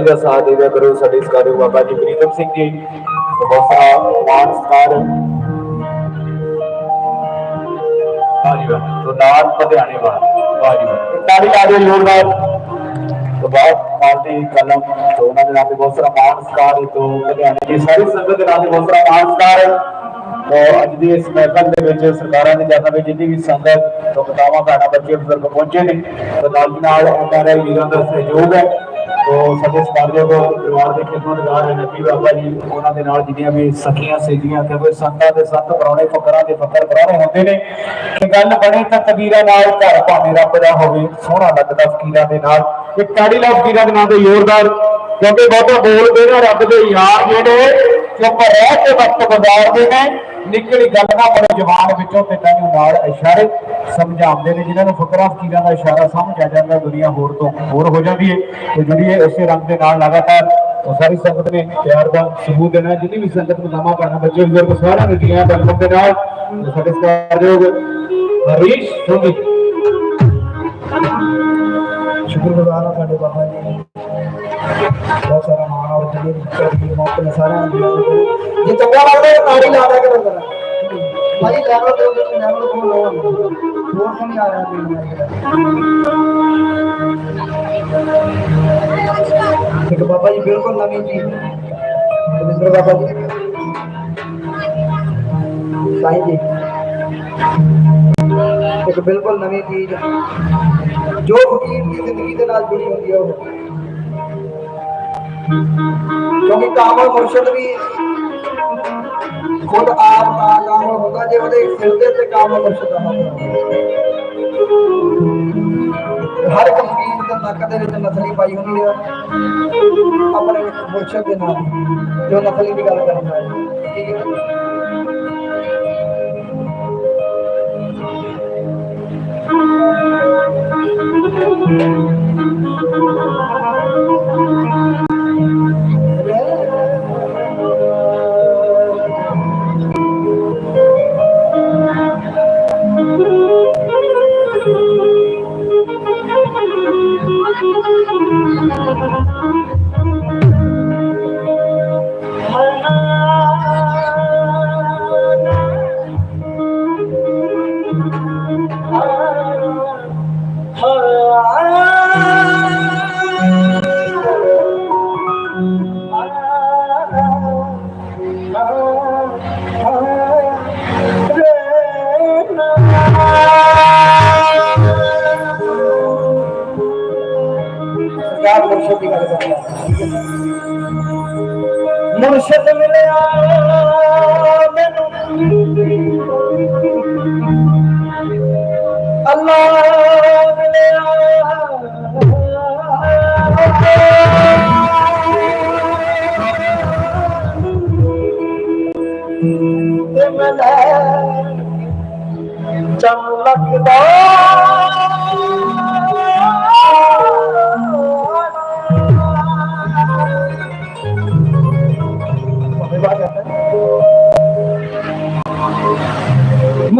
ਜੀ ਦਾ ਸਾਥ ਦੇਵੇ ਕਰੋ ਸਾਡੇ ਇਸ ਬਾਬਾ ਜੀ ਪ੍ਰੀਤਮ ਸਿੰਘ ਜੀ ਬਹੁਤ ਸਾਰਾ ਮਾਨ ਸਤਿਕਾਰ। ਵਾਹ ਜੀ ਵਾਹ ਤੋਂ ਨਾਲ ਪਧਿਆਣੇ ਵਾਹ ਵਾਹ ਜੀ ਵਾਹ। ਤਾੜੀ ਲਾ ਦਿਓ ਜ਼ੋਰਦਾਰ ਤੋਂ ਕਲਮ ਤੋਂ ਉਹਨਾਂ ਦੇ ਤੇ ਬਹੁਤ ਸਾਰਾ ਮਾਨ ਸਤਿਕਾਰ ਤੋਂ ਪਧਿਆਣੇ ਦੀ ਸਾਰੀ ਸੰਗਤ ਦੇ ਨਾਮ ਤੇ ਬਹੁਤ ਸਾਰਾ ਮਾਨ ਸਤਿਕਾਰ ਤੋਂ ਅੱਜ ਦੀ ਇਸ ਮਹਿਫਲ ਦੇ ਵਿੱਚ ਸਰਕਾਰਾਂ ਦੇ ਜਾਨਾਂ ਵਿੱਚ ਜਿੰਨੀ ਵੀ ਸੰਗਤ ਤੋਂ ਕਿਤਾਬਾਂ ਭੈਣਾਂ ਬੱਚੇ ਬਜ਼ੁਰਗ ਪਹੁੰਚੇ ਨੇ ਤੋਂ ਨਾਲ ਦੀ ਨਾਲ ਉਹਨਾਂ ਦੇ ਵੀਰਾਂ ਦਾ ਸਹਿਯੋਗ ਹੈ। ਤੋ ਸਾਡੇ ਸਤਿਕਾਰਯੋਗ ਪਰਿਵਾਰ ਦੇ ਖਿਦਮਤਗਾਰ ਨਬੀ ਬਾਬਾ ਜੀ, ਉਹਨਾਂ ਦੇ ਨਾਲ ਜਿੰਨੀਆਂ ਵੀ ਸਖੀਆਂ ਸੇਜੀਆਂ ਕਿਉਂਕਿ ਸੰਤਾਂ ਦੇ ਸੰਤ ਪਰੌਣੇ ਫਕਰਾਂ ਦੇ ਫਕਰ ਪਰੌਣੇ ਹੁੰਦੇ ਨੇ, ਕਿ ਗੱਲ ਬਣੇ ਤਾਂ ਤਕਦੀਰਾਂ ਨਾਲ ਘਰ ਭਾਵੇਂ ਰੱਬ ਦਾ ਹੋਵੇ, ਸੋਹਣਾ ਲੱਗਦਾ ਫਕੀਰਾਂ ਦੇ ਨਾਲ। ਇੱਕ ਤਾੜੀ ਲਾ ਫਕੀਰਾਂ ਦੇ ਨਾਂ ਤੇ ਜ਼ੋਰਦਾਰ, ਕਿਉਂਕਿ ਬਹੁਤਾ ਬੋਲਦੇ ਨੇ, ਰੱਬ ਦੇ ਯਾਰ ਜਿਹੜੇ, ਚੁੱਪ ਰਹਿ ਕੇ ਵਕਤ ਗੁਜ਼ਾਰਦੇ ਨੇ। ਨਿਕਲੀ ਗੱਲ ਨਾ ਬੜੇ ਜਵਾਨ ਵਿੱਚੋਂ ਤੇ ਤੈਨੂੰ ਨਾਲ ਇਸ਼ਾਰੇ ਸਮਝਾਉਂਦੇ ਨੇ, ਜਿਨ੍ਹਾਂ ਨੂੰ ਫਕਰਾਂ, ਫਕੀਰਾਂ ਦਾ ਇਸ਼ਾਰਾ ਸਮਝ ਆ ਜਾਂਦਾ, ਦੁਨੀਆ ਹੋਰ ਤੋਂ ਹੋਰ ਹੋ ਜਾਂਦੀ ਹੈ ਤੇ ਜੁੜੀਏ ਇਸੇ ਰੰਗ ਦੇ ਨਾਲ ਲਗਾਤਾਰ ਉਹ ਸਾਰੀ ਸੰਗਤ ਨੇ ਪਿਆਰ ਦਾ ਸਬੂਤ ਦੇਣਾ, ਜਿੰਨੀ ਵੀ ਸੰਗਤ ਨੂੰ ਨਾਮਾ ਪੜਨਾ ਬੱਚੇ, ਬਜ਼ੁਰਗ, ਸਾਰਿਆਂ ਨੇ ਦੀਆਂ ਬਲਬਲ ਦੇ ਨਾਲ ਸਾਡੇ ਸਤਿਕਾਰਯੋਗ ਹਰੀਸ਼ ਸੋਢੀ ਸ਼ੁਕਰਗੁਜ਼ਾਰ ਹਾਂ ਸਾਡੇ ਬਾਬਾ ਜੀ ਬਹੁਤ ਸਾਰਾ ਮਾਣ ਔਰ ਜਿਹੜੇ ਚੜ੍ਹਦੀ ਮੌਤ ਨੇ ਸਾਰਿਆਂ ਨੂੰ ਦਿਆ ਜੇ ਚੰਗਾ ਲੱਗਦਾ ਤਾਂ ਤਾੜੀ ਲਾ ਦਿਆ ਕਰੋ ਜਰਾ ਭਾਈ ਲੈਵਲ ਤੇ ਉਹ ਲੈਵਲ ਕੋਲ ਲੋ ਹੋਰ ਕੋਈ ਆ ਰਿਹਾ ਨਹੀਂ ਇੱਕ ਬਾਬਾ ਜੀ ਬਿਲਕੁਲ ਨਵੀਂ ਚੀਜ਼ ਰਵਿੰਦਰ ਬਾਬਾ ਜੀ ਸਾਈਂ ਜੀ ਇੱਕ ਬਿਲਕੁਲ ਨਵੀਂ ਚੀਜ਼ ਜੋ ਫਕੀਰ ਦੀ ਜ਼ਿੰਦਗੀ ਦੇ ਨਾਲ ਜੁੜੀ ਹੁੰਦੀ ਹੈ ਉਹ ਕਿਉਂਕਿ ਕਾਮਲ ਮੁਰਸ਼ਦ ਵੀ ਖੁਦ ਆਪ ਕਾਮਲ ਹੁੰਦਾ, ਜੇ ਉਹਦੇ ਸਿਰ ਦੇ ਤੇ ਕਾਮਲ ਮੁਰਸ਼ਦ ਦਾ ਹਰ ਇੱਕ ਦੇ ਨੱਕ ਦੇ ਵਿੱਚ ਨਸਲੀ ਪਾਈ ਹੁੰਦੀ ਹੈ ਆਪਣੇ ਮੁਰਸ਼ਦ ਦੇ ਨਾਲ, ਜੋ ਨਸਲੀ ਦੀ ਗੱਲ ਕਰਦਾ ਹੈ ਠੀਕ ਹੈ ਮੁਰਸ਼ਦ ਮਿਲਿਆ ਮੈਨੂੰ ਅੱਲਾ ਮਿਲਿਆ ਤੇ ਮੈਂ ਚੰਨ ਲੱਗਦਾ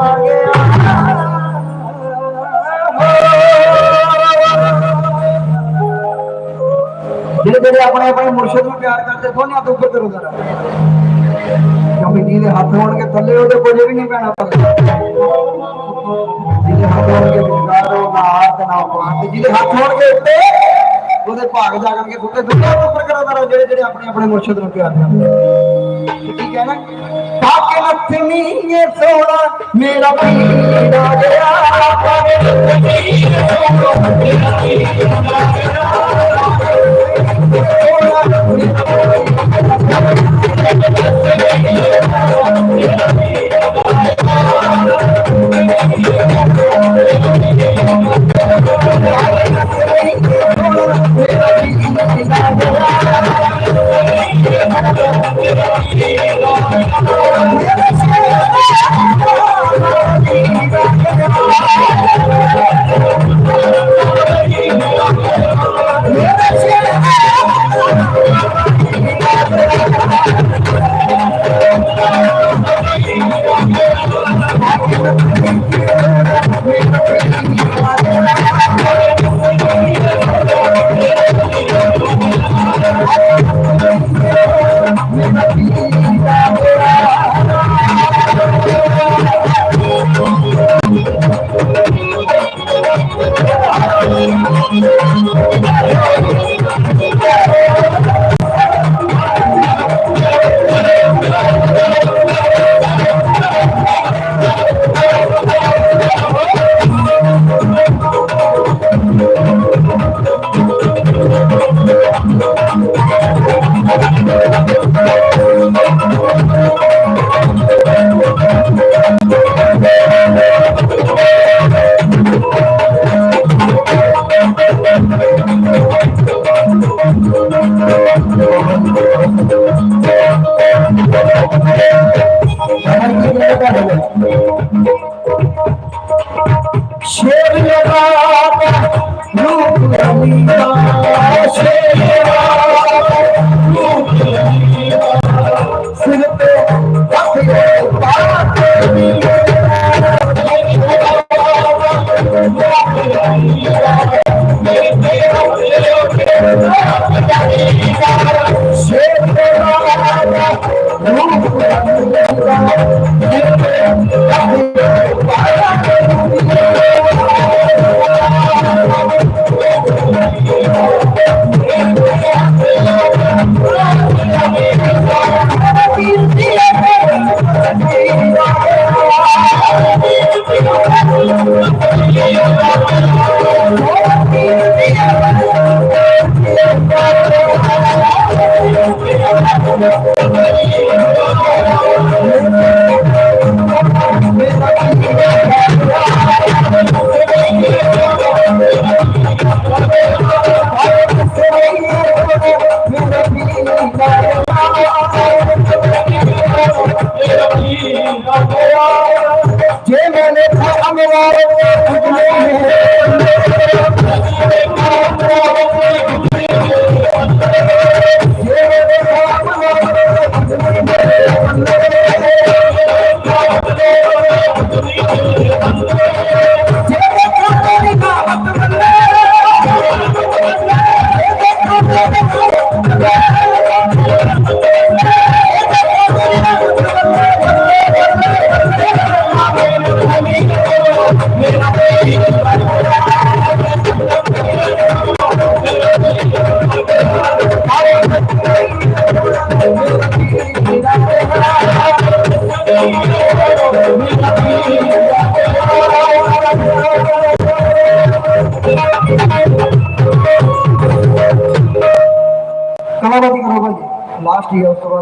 ਪੀਰ ਗਿਆ ਜਿਹੜੇ ਜਿਹੜੇ ਆਪਣੇ ਆਪਣੇ ਮੁਰਸ਼ਿਦ ਨੂੰ ਪਿਆਰ ਕਰਦੇ ਸੋਹਣਿਆ ਤੋਂ ਉੱਪਰ ਕਰੋ? ਜ਼ਰਾ ਕਿਉਂਕਿ ਜਿਹਦੇ ਹੱਥ ਹੋਣਗੇ ਥੱਲੇ ਉਹਦੇ ਕੁਝ ਵੀ ਨਹੀਂ ਪੈਣਾ ਜਿਹਦੇ ਹੱਥ ਹੋਣਗੇ ਵਿਚਕਾਰ ਉਹ ਨਾ ਹਾਰ ਤੇ ਨਾ ਪਾਣ ਤੇ ਜਿਹਦੇ ਹੱਥ ਹੋਣਗੇ ਉੱਤੇ ਉਹਦੇ ਭਾਗ ਜਾਗਣਗੇ ਸੁੱਤੇ ਦੁਨੀਆ ਤੋਂ ਉੱਪਰ ਕਰੋ ਜਿਹੜੇ ਜਿਹੜੇ ਆਪਣੇ ਆਪਣੇ ਮੁਰਸ਼ਿਦ ਨੂੰ ਪਿਆਰ ਕਰਦੇ ਠੀਕ ਹੈ ਨਾ? ਪਾਕੇ ਨੱਥਨੀ ਇਹ ਸੋਹਣਾ, ਮੇਰਾ ਪੀਰ ਗਿਆ। ਪਾਕੇ ਨੱਥਨੀ ਇਹ ਸੋਹਣਾ ਮੇਰਾ ਪੀਰ ਆ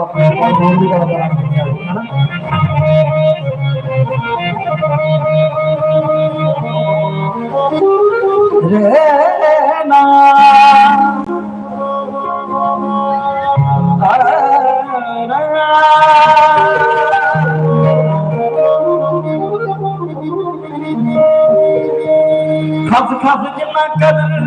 road కలపాలనుకున్నాడు రేనా Kazı kazı kimden kadın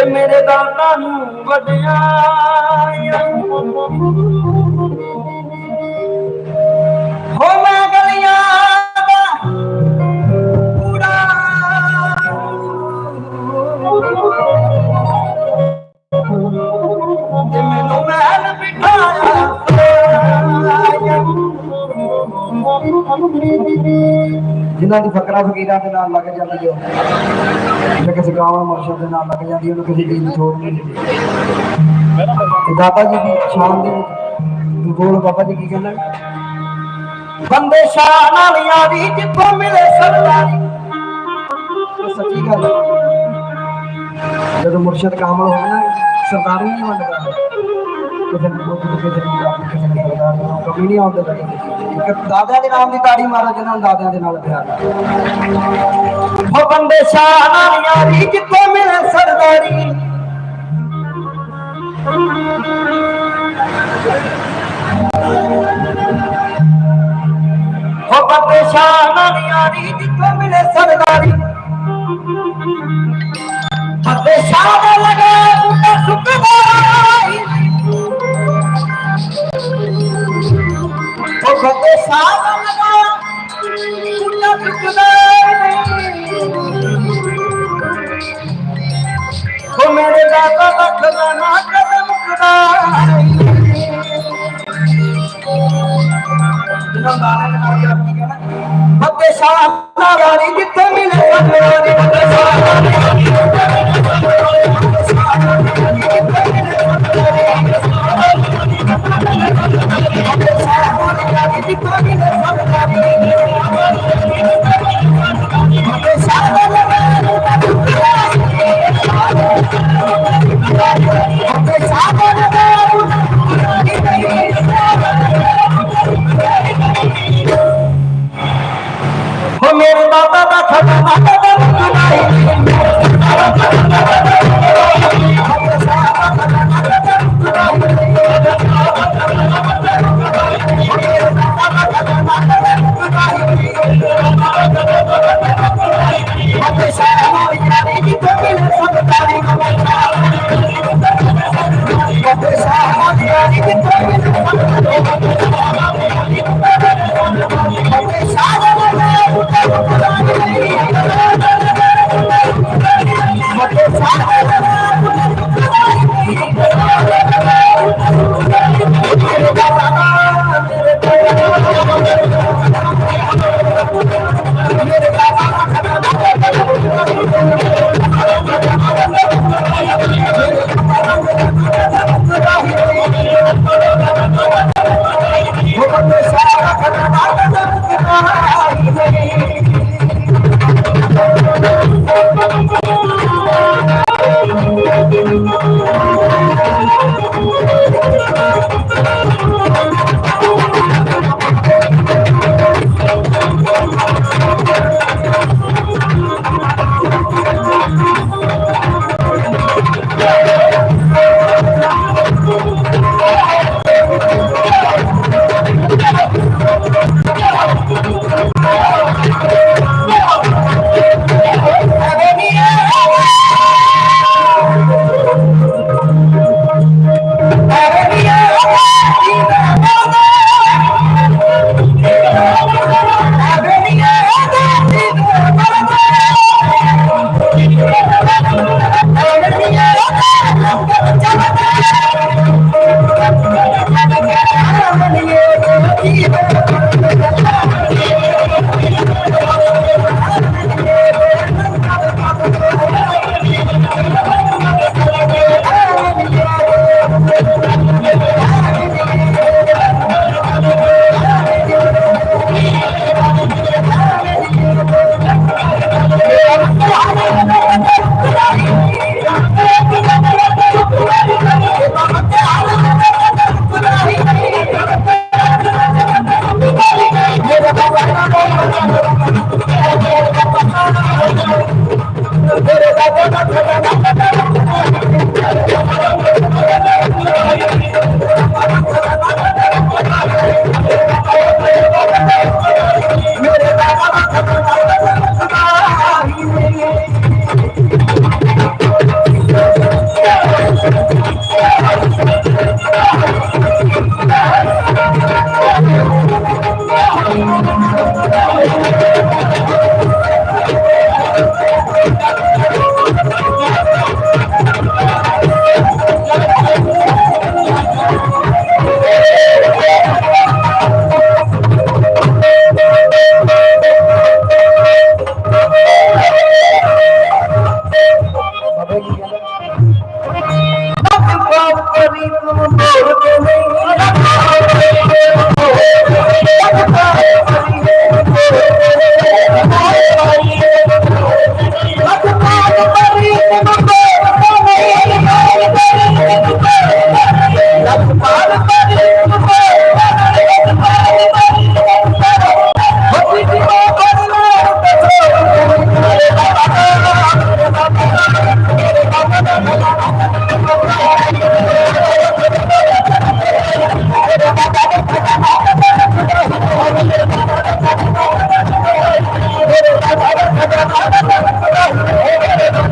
ਤੇ ਮੇਰੇ ਦਾਤਾ ਨੂੰ ਵਡਿਆਈਆਂ ਜਿਨ੍ਹਾਂ ਦੀ ਫਕਰਾ ਫਕੀਰਾਂ ਦੇ ਨਾਲ ਲੱਗ ਜਾਂਦੀ ਹੈ ਜਾਂ ਕਿਸੇ ਗਾਵਾਂ ਮੁਰਸ਼ਦ ਦੇ ਨਾਲ ਲੱਗ ਜਾਂਦੀ ਉਹਨੂੰ ਕਿਸੇ ਚੀਜ਼ ਦੀ ਥੋੜ ਨਹੀਂ ਹੁੰਦੀ। ਤੇ ਜੀ ਦੀ ਸ਼ਾਨ ਦੇ ਬੋਲ ਬਾਬਾ ਜੀ ਕੀ ਕਹਿੰਦੇ ਬੰਦੇ ਸ਼ਾਨ ਨਾਲ ਯਾਰੀ ਜਿੱਥੋਂ ਮਿਲੇ ਸਰਦਾਰੀ। ਸੱਚੀ ਗੱਲ ਜਦੋਂ ਮੁਰਸ਼ਦ ਕਾਮਲ ਹੋਵੇ ਨਾ, ਸਰਦਾਰੀ ਨਹੀਂ ਮੰਨਦਾ। ਕਮੀ ਨਹੀਂ ਆਉਂਦੇ ਦਾਦਿਆਂ ਦੇ ਨਾਮ ਦੀ ਤਾੜੀ ਮਾਰੋ, ਜਿਹਨਾਂ ਨੂੰ ਦਾਦਿਆਂ ਦੇ ਨਾਲ ਪਿਆਰ ਹੋ। ਬੰਦੇ ਸ਼ਾਹ ਨਾਲ ਜਿੱਥੇ ਮਿਲੇ ਸਰਦਾਰੀ। ਹੋ ਬੰਦੇ ਸ਼ਾਹ ਨਾਲ ਜਿੱਥੇ ਮਿਲੇ ਸਰਦਾਰੀ। ਬੰਦੇ ਸ਼ਾਹ ਦੇ ਲਗੇ, ਉੱਤੇ ਸੁੱਕਦਾਈ ਹੋ ਸ਼ਾਹ ਦਾ ਲਗਾ ਉੱਤੇ ਹੋ ਮੇਰੇ ਦਾਤਾ ਰੱਖਦਾ ਨਾ ਕਦਮ ਮੁਕਦਾਈ ਜਿਨ੍ਹਾਂ ਦਾ ਨਾਮ ਜਪ ਕੀ ਬੱਤੇ ਸ਼ਾਹ ਦਾ ਰਾਣੀ ਜਿੱਥੇ ਮਿਲੇ ਸਰਦਾਰੀ Sabe Thank you. ¡Vamos!